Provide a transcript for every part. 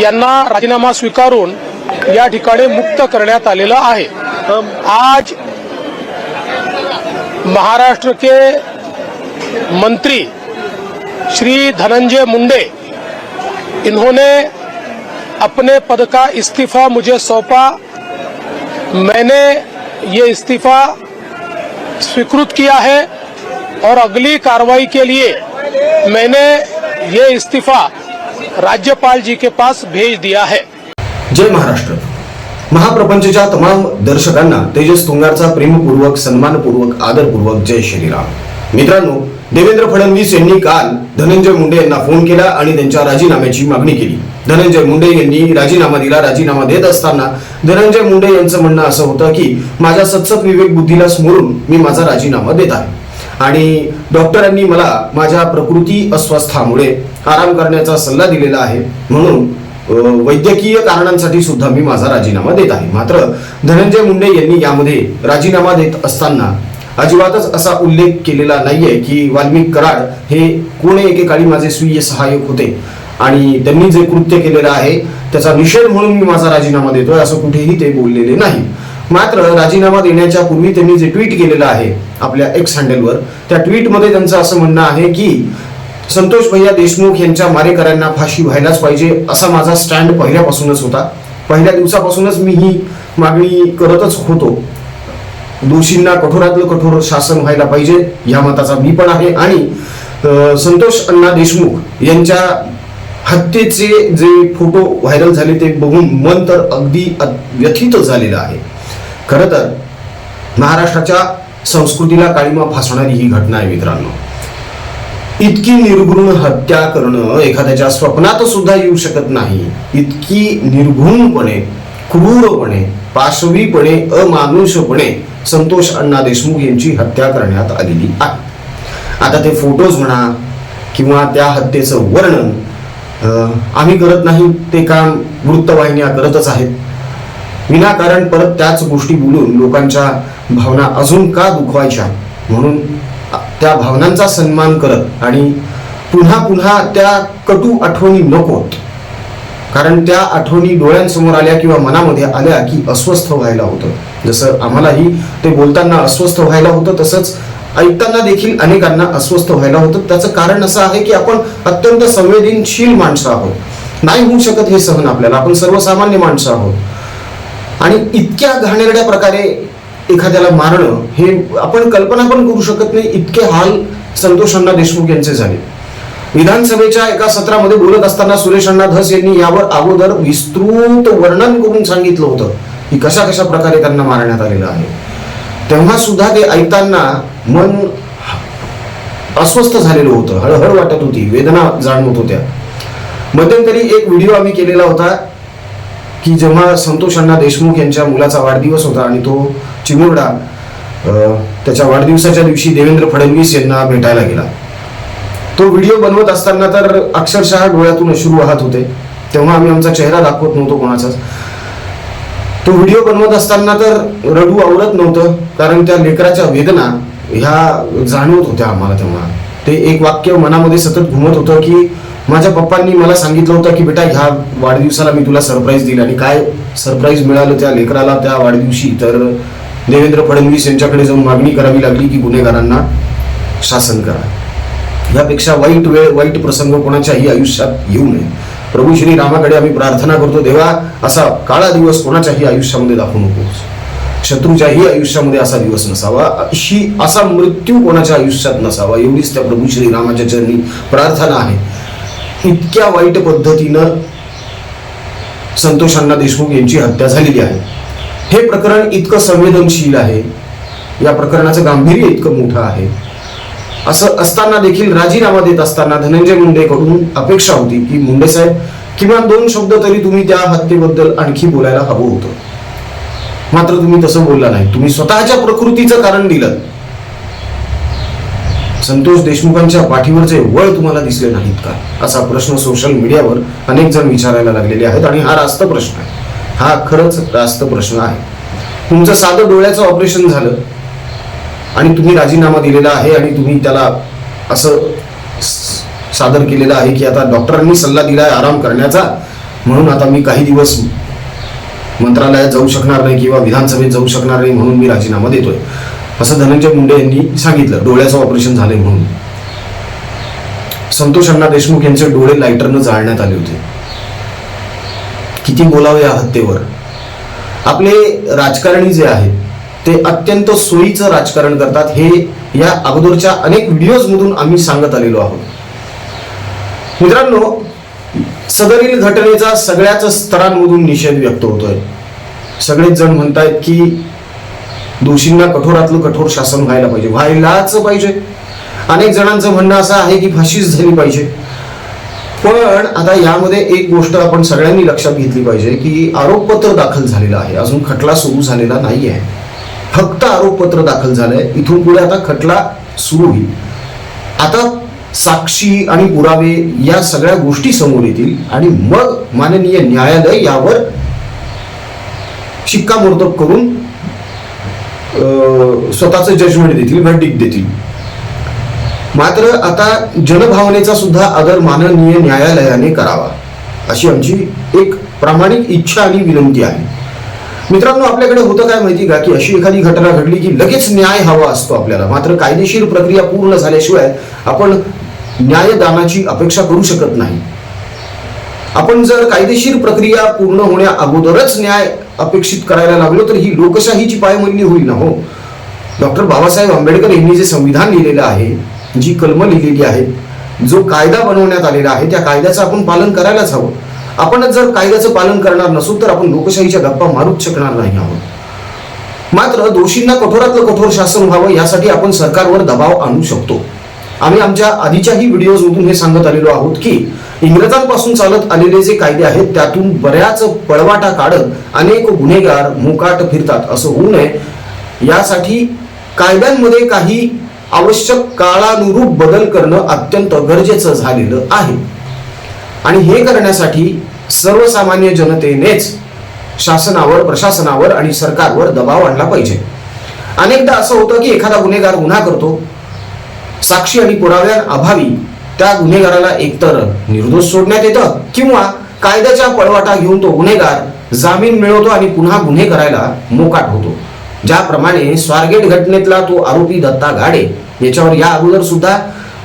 यांना राजीनामा स्वीकारून या ठिकाणी मुक्त करण्यात आलेलं आहे. आज महाराष्ट्र के मंत्री श्री धनंजय मुंडे इन्होंने अपने पद का इस्तीफा मुझे सौंपा। मैंने ये इस्तीफा स्वीकृत किया है और अगली कार्रवाई के लिए मैंने ये इस्तीफा राज्यपाल जी के पास भेज दिया है। जय महाराष्ट्र। महाप्रपंचच्या तमाम दर्शकांना तेजस तुंगारचा प्रेमपूर्वक सन्मानपूर्वक आदरपूर्वक जय श्रीराम. मित्रांनो देवेंद्र फडणवीस यांनी काल धनंजय मुंडे यांना फोन केला आणि त्यांच्या राजीनाम्याची मागणी केली. धनंजय मुंडे यांनी राजीनामा दिला राजीनामा देत असताना धनंजय मुंडे यांचं म्हणणं असं होतं की माझ्या सत्सत विवेक बुद्धीला स्मरून मी माझा राजीनामा देत आहे. आणि डॉक्टरांनी मला माझ्या प्रकृती अस्वस्थामुळे आराम करण्याचा सल्ला दिलेला आहे. म्हणून वैद्यकीय कारणांसाठी सुद्धा मी माझा राजीनामा देत आहे. मात्र धनंजय मुंडे यांनी यामध्ये राजीनामा देत असताना अजिबातच असा उल्लेख केलेला नाहीये की वाल्मिक कराड हे कोण एकेकाळी माझे स्वीय सहाय्यक होते. आणि त्यांनी जे कृत्य केलेलं आहे त्याचा निषेध म्हणून मी माझा राजीनामा देतोय असं कुठेही ते बोललेले नाही. मात्र राजीनामा देण्याच्या पूर्वी त्यांनी जे ट्विट केलेलं आहे आपल्या एक्स हँडलवर त्या ट्विटमध्ये त्यांचं असं म्हणणं आहे की संतोष भैया देशमुख यांच्या मारेकऱ्यांना फाशी व्हायलाच पाहिजे असा माझा स्टँड पहिल्यापासूनच होता. पहिल्या दिवसापासूनच मी ही मागणी करतच होतो. दोषींना कठोरातलं कठोर शासन व्हायला पाहिजे या मताचा मी पण आहे. आणि संतोष अण्णा देशमुख यांच्या हत्येचे जे फोटो व्हायरल झाले ते बघून मन तर अगदी अ- व्यथित झालेलं आहे. खरं तर महाराष्ट्राच्या संस्कृतीला काळीमा फासणारी ही घटना आहे मित्रांनो. इतकी निर्घृण हत्या करणं एखाद्याच्या स्वप्नात सुद्धा येऊ शकत नाही. इतकी निर्घृणपणे क्रूरपणे पाशवीपणे अमानुषपणे संतोष अण्णा देशमुख यांची हत्या करण्यात आलेली आहे. आता ते फोटोज म्हणा किंवा त्या हत्येचं वर्णन आम्ही करत नाही ते काम वृत्तवाहिन्या करतच आहेत. विनाकारण परत त्याच गोष्टी बोलून लोकांच्या भावना अजून का दुखवायच्या? म्हणून त्या भावनांचा सन्मान करत आणि पुन्हा पुन्हा त्या कटू आठवणी नकोत कारण त्या आठवणी डोळ्यांसमोर आल्या किंवा मनामध्ये आल्या की अस्वस्थ व्हायला होतं. जसं आम्हालाही ते बोलताना अस्वस्थ व्हायला होतं तसंच ऐकताना देखील अनेकांना अस्वस्थ व्हायला होतं. त्याचं कारण असं आहे की आपण अत्यंत संवेदनशील माणसं आहोत. नाही होऊ शकत हे सहन आपल्याला. आपण सर्वसामान्य माणसं आहोत. आणि इतक्या घाणेरड्या प्रकारे एखाद्याला मारणं हे आपण कल्पना पण करू शकत नाही. इतके हाल संतोष अण्णा देशमुख यांचे झाले. विधानसभेच्या एका सत्रामध्ये बोलत असताना सुरेश अण्णा धस यांनी यावर अगोदर विस्तृत वर्णन करून सांगितलं होतं की कशा कशा प्रकारे त्यांना मारण्यात आलेलं आहे. तेव्हा सुद्धा ते ऐकताना मन अस्वस्थ झालेलं होतं. हळहळ वाटत होती. वेदना जाणवत होत्या. मध्यंतरी एक व्हिडिओ आम्ही केलेला होता. की जेव्हा संतोष अण्णा देशमुख यांच्या मुलाचा वाढदिवस होता आणि तो चिमुरडा त्याच्या वाढदिवसाच्या दिवशी देवेंद्र फडणवीस यांना भेटायला गेला. तो व्हिडिओ बनवत असताना तर अक्षरशः डोळ्यातून अश्रू वाहत होते. तेव्हा आम्ही आमचा चेहरा दाखवत नव्हतो कोणाचाच. तो व्हिडिओ बनवत असताना तर रडू आवडत नव्हतं कारण त्या लेकराच्या वेदना ह्या जाणवत होत्या आम्हाला तेव्हा. ते एक वाक्य मनामध्ये सतत घुमत होतं की माझ्या पप्पांनी मला सांगितलं होतं की बेटा ह्या वाढदिवसाला मी तुला सरप्राईज दिला आणि काय सरप्राईज मिळालं त्या लेकराला त्या वाढदिवशी? तर देवेंद्र फडणवीस यांच्याकडे जाऊन मागणी करावी लागली की गुन्हेगारांना शासन करा. यापेक्षा वाईट वेळ वाईट प्रसंग कोणाच्याही आयुष्यात येऊ नये. प्रभू श्री रामाकडे आम्ही प्रार्थना करतो देवा असा काळा दिवस कोणाच्याही आयुष्यामध्ये दाखवू नकोस. शत्रूच्याही आयुष्यामध्ये असा दिवस नसावा. अशी असा मृत्यू कोणाच्या आयुष्यात नसावा. एवढीच त्या प्रभू श्री रामाच्या चरणी प्रार्थना आहे. इतक्या वाईट पद्धतीनं संतोष अण्णा देशमुख यांची हत्या झालेली आहे. हे प्रकरण इतकं संवेदनशील आहे. या प्रकरणाचं गांभीर्य इतकं मोठं आहे. असं असताना देखील राजीनामा देत असताना धनंजय मुंडेकडून अपेक्षा होती की मुंडे साहेब किमान दोन शब्द तरी तुम्ही त्या हत्येबद्दल आणखी बोलायला हवं होतं. मात्र तुम्ही तसं बोलला नाही. तुम्ही स्वतःच्या प्रकृतीचं कारण दिलं. संतोष देशमुखांच्या पाठीवरचे वळ तुम्हाला दिसले नाहीत का? असा प्रश्न सोशल मीडियावर अनेक जण विचारायला लागलेले आहेत आणि हा रास्त प्रश्न आहे. हा खरंच रास्त प्रश्न आहे. तुमचं साधं डोळ्याचं ऑपरेशन झालं आणि तुम्ही राजीनामा दिलेला आहे आणि तुम्ही त्याला असं सादर केलेलं आहे की आता डॉक्टरांनी सल्ला दिला आहे आराम करण्याचा म्हणून आता मी काही दिवस मंत्रालयात जाऊ शकणार नाही किंवा विधानसभेत जाऊ शकणार नाही म्हणून मी राजीनामा देतोय. असं धनंजय मुंडे यांनी सांगितलं डोळ्याचं ऑपरेशन झाले म्हणून. संतोष अण्णा देशमुख यांचे डोळे लायटरनं जाळण्यात आले होते. किती बोलावे या हत्येवर? आपले राजकारणी जे आहेत ते अत्यंत सोयीचं राजकारण करतात हे या अगोदरच्या अनेक व्हिडिओज मधून आम्ही सांगत आलेलो आहोत. मित्रांनो सदरील घटनेचा सगळ्याच स्तरांमधून निषेध व्यक्त होतोय. सगळेच जण म्हणतायत की दोषींना कठोरातलं कठोर शासन व्हायला पाहिजे. व्हायलाच पाहिजे. अनेक जणांचं म्हणणं असं आहे की फाशीच झाली पाहिजे. पण आता यामध्ये एक गोष्ट आपण सगळ्यांनी लक्षात घेतली पाहिजे की आरोपपत्र दाखल झालेलं आहे. अजून खटला सुरू झालेला नाही आहे फक्त आरोपपत्र दाखल झालंय. इथून पुढे आता खटला सुरू होईल. आता साक्षी आणि पुरावे या सगळ्या गोष्टी समोर येतील आणि मग माननीय न्यायालय यावर शिक्कामोर्तब करून स्वतःचं जजमेंट देतील verdict देतील. मात्र आता जनभावनेचा सुद्धा आदर माननीय न्यायालयाने करावा अशी आमची एक प्रामाणिक इच्छा आणि विनंती आहे. मित्रांनो आपल्याकडे होतं काय माहिती का की अशी एखादी घटना घडली की लगेच न्याय हवा असतो आपल्याला. मात्र कायदेशीर प्रक्रिया पूर्ण झाल्याशिवाय आपण न्यायदानाची अपेक्षा करू शकत नाही. आपण जर कायदेशीर प्रक्रिया पूर्ण होण्या अगोदरच न्याय अपेक्षित करायला लागलो तर ही लोकशाहीची पायमल्ली होईल ना हो? डॉक्टर बाबासाहेब आंबेडकर यांनी जे संविधान लिहिलेलं आहे जी कलमं लिहिलेली आहे जो कायदा बनवण्यात आलेला आहे त्या कायद्याचं आपण पालन करायलाच हवं. आपणच जर कायद्याचं पालन करणार नसू तर आपण लोकशाहीच्या गप्पा मारूच शकणार नाही आहोत. मात्र दोषींना कठोरातलं कठोर शासन व्हावं यासाठी आपण सरकारवर दबाव आणू शकतो. आम्ही आमच्या आधीच्याही व्हिडिओजमधून हे सांगत आलेलो आहोत की इंग्रजांपासून चालत आलेले जे कायदे आहेत त्यातून बऱ्याच पळवाटा काढत अनेक गुन्हेगार मुकाट फिरतात. असं होऊ नये. यासाठी कायद्यांमध्ये काही आवश्यक काळानुरूप बदल करणं अत्यंत गरजेचं झालेलं आहे. आणि हे करण्यासाठी सर्वसामान्य जनतेनेच शासनावर प्रशासनावर आणि सरकारवर दबाव आणला पाहिजे. अनेकदा असं होतं की एखादा गुन्हेगार गुन्हा करतो. साक्षी आणि पुराव्यांअभावी त्या गुन्हेगाराला एकतर निर्दोष सोडण्यात येतं किंवा कायद्याच्या पळवाटा घेऊन तो गुन्हेगार जामीन मिळवतो आणि पुन्हा गुन्हे करायला मोकाट होतो. ज्याप्रमाणे स्वारगेट घटनेतला तो आरोपी दत्ता गाडे याच्यावर या अगोदर सुद्धा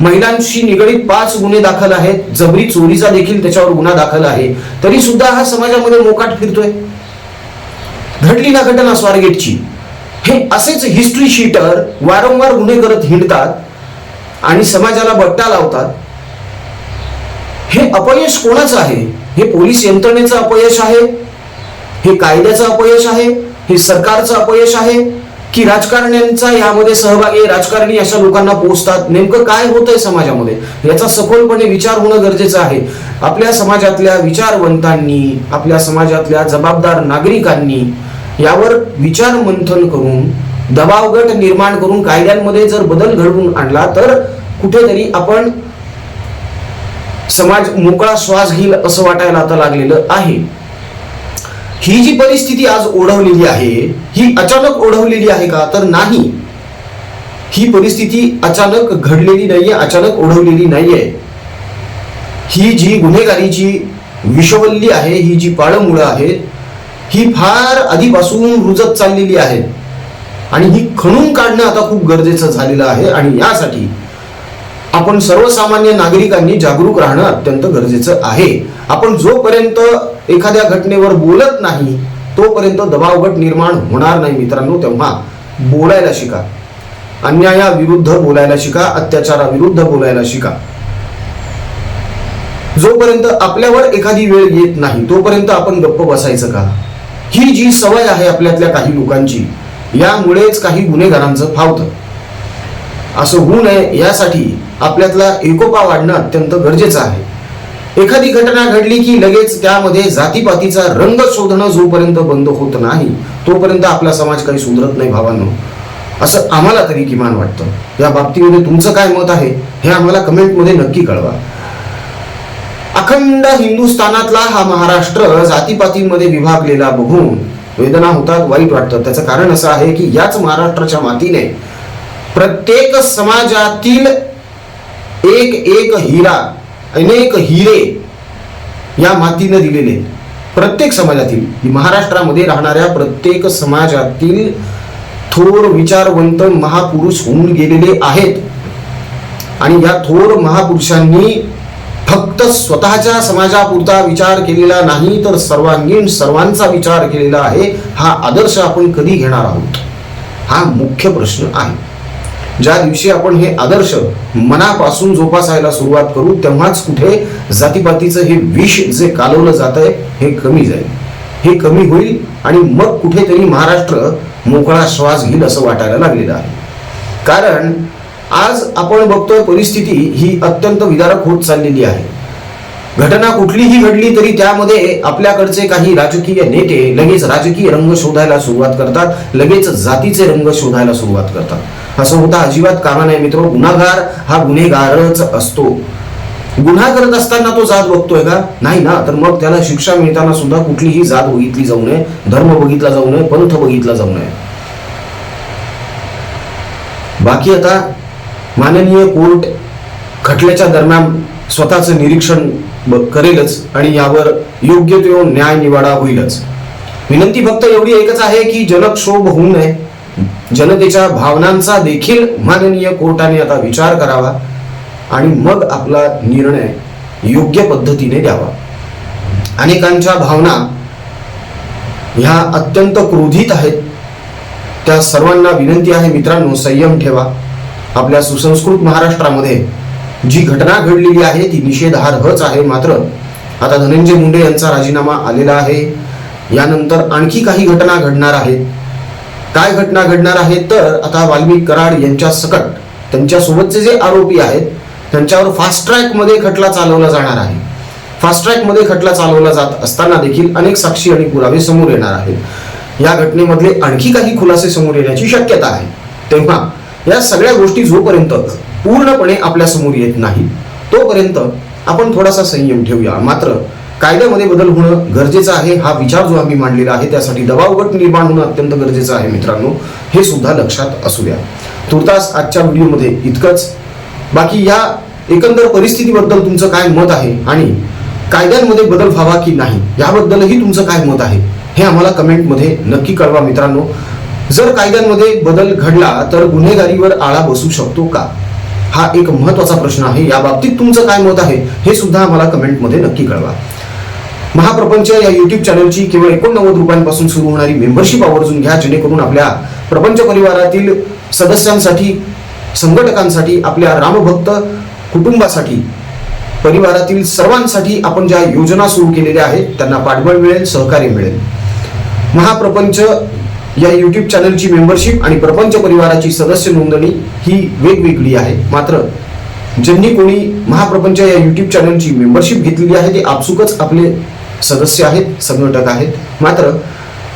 महिलांशी निगडीत पाच गुन्हे दाखल आहेत. जबरी चोरीचा देखील त्याच्यावर गुन्हा दाखल आहे. तरी सुद्धा हा समाजामध्ये मोकाट फिरतोय. घडली ना घटना स्वारगेटची. हे असेच हिस्ट्री शीटर वारंवार गुन्हे करत हिंडतात. आणि समाजाला बट्टा लावतात. हे अपयश कोणाचं आहे? हे पोलीस यंत्रणेचं अपयश आहे? हे कायद्याचं अपयश आहे? हे सरकारचं अपयश आहे? की राजकारण्यांचा यामध्ये सहभागी राजकारणी अशा लोकांना पोचतात नेमकं काय होतंय समाजामध्ये? याचा सखोलपणे विचार होणं गरजेचं आहे. आपल्या समाजातल्या विचारवंतांनी आपल्या समाजातल्या जबाबदार नागरिकांनी यावर विचार मंथन करून दबावगट निर्माण करून कायद्यांमध्ये जर बदल घडवून आणला तर कुठेतरी आपण समाज मोकळा श्वास घेईल असं वाटायला आता लागलेलं आहे. ही जी परिस्थिती आज ओढवलेली आहे ही अचानक ओढवलेली आहे का? तर नाही. ही परिस्थिती अचानक घडलेली नाहीये अचानक ओढवलेली नाहीये. ही जी गुन्हेगारीची विषवल्ली आहे ही जी पाळमुळं आहेत ही फार आधीपासून रुजत चाललेली आहे आणि ही खणून काढणं आता खूप गरजेचं झालेलं आहे. आणि यासाठी आपण सर्वसामान्य नागरिकांनी जागरूक राहणं अत्यंत गरजेचं आहे. आपण जोपर्यंत एखाद्या घटनेवर बोलत नाही तोपर्यंत दबावगट निर्माण होणार नाही मित्रांनो तेव्हा बोलायला शिका. अन्यायाविरुद्ध बोलायला शिका अत्याचाराविरुद्ध बोलायला शिका. जोपर्यंत आपल्यावर एखादी वेळ येत नाही तोपर्यंत आपण गप्प बसायचं का? ही जी सवय आहे आपल्यातल्या काही लोकांची यामुळेच काही गुन्हेगारांचं फावतं. असं होऊ नये यासाठी आपल्यातला एकोपा वाढणं अत्यंत गरजेचं आहे. एखादी घटना घडली की लगेच त्यामध्ये जातीपातीचा रंग शोधणं जोपर्यंत बंद होत नाही तोपर्यंत आपला समाज काही सुधरत नाही भावांनो. असं आम्हाला तरी किमान वाटतं. या बाबतीमध्ये तुमचं काय मत आहे हे आम्हाला कमेंटमध्ये नक्की कळवा. अखंड हिंदुस्थानातला हा महाराष्ट्र जातीपातीमध्ये विभागलेला बघून वेदना होतात वाईट वाटतं त्याचं कारण असं आहे की याच महाराष्ट्राच्या मातीने प्रत्येक समाजातील एक एक हिरा अनेक हिरे या मातीनं दिलेले आहेत. प्रत्येक समाजातील म्हणजे महाराष्ट्रामध्ये राहणाऱ्या प्रत्येक समाजातील थोर विचारवंत महापुरुष होऊन गेलेले आहेत. आणि या थोर महापुरुषांनी फक्त स्वतःच्या समाजापुरता विचार केलेला नाही तर सर्वांगीण सर्वांचा विचार केलेला आहे. हा आदर्श आपण कधी घेणार आहोत? हा मुख्य प्रश्न आहे. ज्या दिवशी आपण हे आदर्श मनापासून जोपासायला सुरुवात करू तेव्हाच कुठे जातीपातीचं हे विष जे कालवलं जात आहे हे कमी जाईल. हे कमी होईल आणि मग कुठेतरी महाराष्ट्र मोकळा श्वास घेईल असं वाटायला लागलेलं आहे. कारण आज आपण बघतोय परिस्थिती ही अत्यंत विदारक होत चाललेली आहे. घटना कुठलीही घडली तरी त्यामध्ये आपल्याकडचे काही राजकीय नेते लगेच राजकीय रंग शोधायला सुरुवात करतात लगेच जातीचे रंग शोधायला सुरुवात करतात. असं होता. अजिबात कामा नाही मित्र. गुन्हागार हा गुन्हेगारच असतो. गुन्हा करत असताना तो जात बघतोय का? नाही ना. तर मग त्याला शिक्षा मिळताना सुद्धा कुठलीही जात बघितली जाऊ नये. धर्म बघितला जाऊ नये. पंथ बघितला जाऊ नये. बाकी आता माननीय कोर्ट खटल्याच्या दरम्यान स्वतःचं निरीक्षण करेलच आणि यावर योग्य तो न्याय निवाडा होईलच. विनंती फक्त एवढी एकच आहे की जनक्षोभ होऊ नये. जनतेच्या भावनांचा देखील माननीय कोर्टाने आता विचार करावा आणि मग आपला निर्णय योग्य पद्धतीने द्यावा. अनेकांच्या भावना ह्या अत्यंत क्रोधित आहेत. त्या सर्वांना विनंती आहे मित्रांनो संयम ठेवा. आपल्या सुसंस्कृत महाराष्ट्रामध्ये जी घटना घडलेली आहे ती निषेधार्हच आहे मात्र आता धनंजय मुंडे यांचा राजीनामा आलेला आहे. यानंतर आणखी काही घटना घडणार आहेत. काय घटना घडणार आहेत तर आता वाल्मिक कराड यांच्या सकट त्यांच्यासोबतचे जे आरोपी आहेत त्यांच्यावर फास्ट ट्रॅकमध्ये खटला चालवला जाणार आहे. फास्ट ट्रॅकमध्ये खटला चालवला जात असताना देखील अनेक साक्षी आणि पुरावे समोर येणार आहेत. या घटनेमधले आणखी काही खुलासे समोर येण्याची शक्यता आहे. तेव्हा या सगळ्या गोष्टी जोपर्यंत पूर्णपणे आपल्यासमोर येत नाही तोपर्यंत आपण थोडासा संयम ठेवूया. मात्र कायद्यामध्ये बदल होणं गरजेचं आहे हा विचार जो आम्ही मांडलेला आहे त्यासाठी दबाव गट निर्माण होणं अत्यंत गरजेचं आहे मित्रांनो. हे सुद्धा लक्षात असू द्या. तुर्तास आजच्या व्हिडिओमध्ये इतकंच. बाकी या एकंदर परिस्थितीबद्दल तुमचं काय मत आहे आणि कायद्यांमध्ये बदल व्हावा की नाही याबद्दलही तुमचं काय मत आहे हे आम्हाला कमेंटमध्ये नक्की कळवा मित्रांनो. जर कायद्यांमध्ये बदल घडला तर गुन्हेगारीवर आळा बसू शकतो का? हा एक महत्त्वाचा प्रश्न आहे. या बाबतीत तुमचं काय मत आहे हे सुद्धा आम्हाला कमेंटमध्ये नक्की कळवा. महाप्रपंच या युट्यूब चॅनलची केवळ एकोणनव्वद रुपयांपासून सुरू होणारी मेंबरशिप आवर्जून घ्या जेणेकरून आपल्या प्रपंच परिवारातील सदस्यांसाठी संघटकांसाठी आपल्या रामभक्त कुटुंबासाठी परिवारातील सर्वांसाठी आपण ज्या योजना सुरू केलेल्या आहेत त्यांना पाठबळ मिळेल सहकार्य मिळेल. महाप्रपंच या यूट्यूब चॅनलची मेंबरशिप आणि प्रपंच परिवाराची सदस्य नोंदणी ही वेगवेगळी आहे. मात्र ज्यांनी कोणी महाप्रपंच या यूट्यूब चॅनलची मेंबरशिप घेतलेली आहे ते आपसुकच आपले सदस्य आहेत संघटक आहेत. मात्र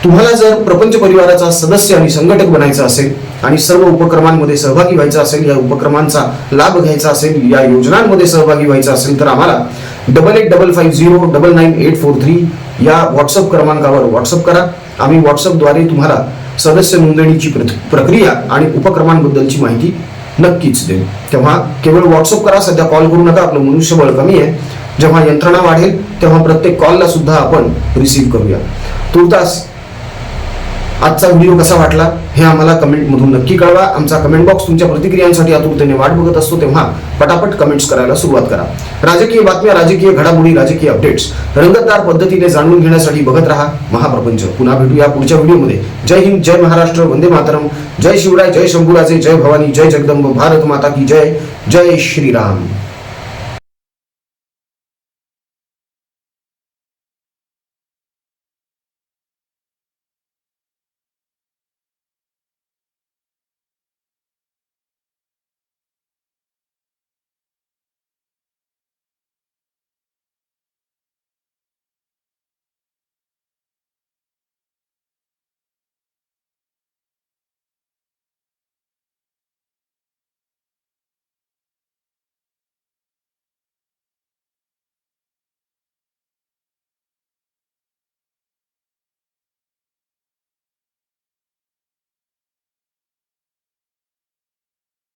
तुम्हाला जर प्रपंच परिवाराचा सदस्य आणि संघटक बनायचा असेल आणि सर्व उपक्रमांमध्ये सहभागी व्हायचा असेल या उपक्रमांचा लाभ घ्यायचा असेल या योजनांमध्ये सहभागी व्हायचा असेल तर आम्हाला double eight double five zero double nine eight four three या व्हॉट्सअप क्रमांकावर व्हॉट्सअप करा. आम्ही व्हॉट्सअपद्वारे तुम्हाला सदस्य नोंदणीची प्र प्रक्रिया आणि उपक्रमांबद्दलची माहिती नक्कीच देऊ. तेव्हा केवळ व्हॉट्सअप करा सध्या कॉल करू नका. आपलं मनुष्यबळ कमी आहे. जेव्हा यंत्रणा वाढेल तेव्हा प्रत्येक कॉलला सुद्धा आपण रिसीव्ह करूया. तुर्तास आजचा व्हिडिओ कसा वाटला हे आम्हाला कमेंटमधून नक्की कळवा. आमचा कमेंट बॉक्स तुमच्या प्रतिक्रियांसाठी आतुरतेने वाट बघत असतो तेव्हा पटापट कमेंट्स करायला सुरुवात करा. राजकीय बातम्या राजकीय घडामोडी राजकीय अपडेट्स रंगतदार पद्धतीने जाणून घेण्यासाठी बघत राहा. महाप्रपंच पुन्हा भेटूया पुढच्या व्हिडिओमध्ये जय हिंद जय महाराष्ट्र वंदे मातरम. जय शिवराय जय शंभूराजे जय भवानी जय जगदंब भारत माता की जय. जय श्रीराम.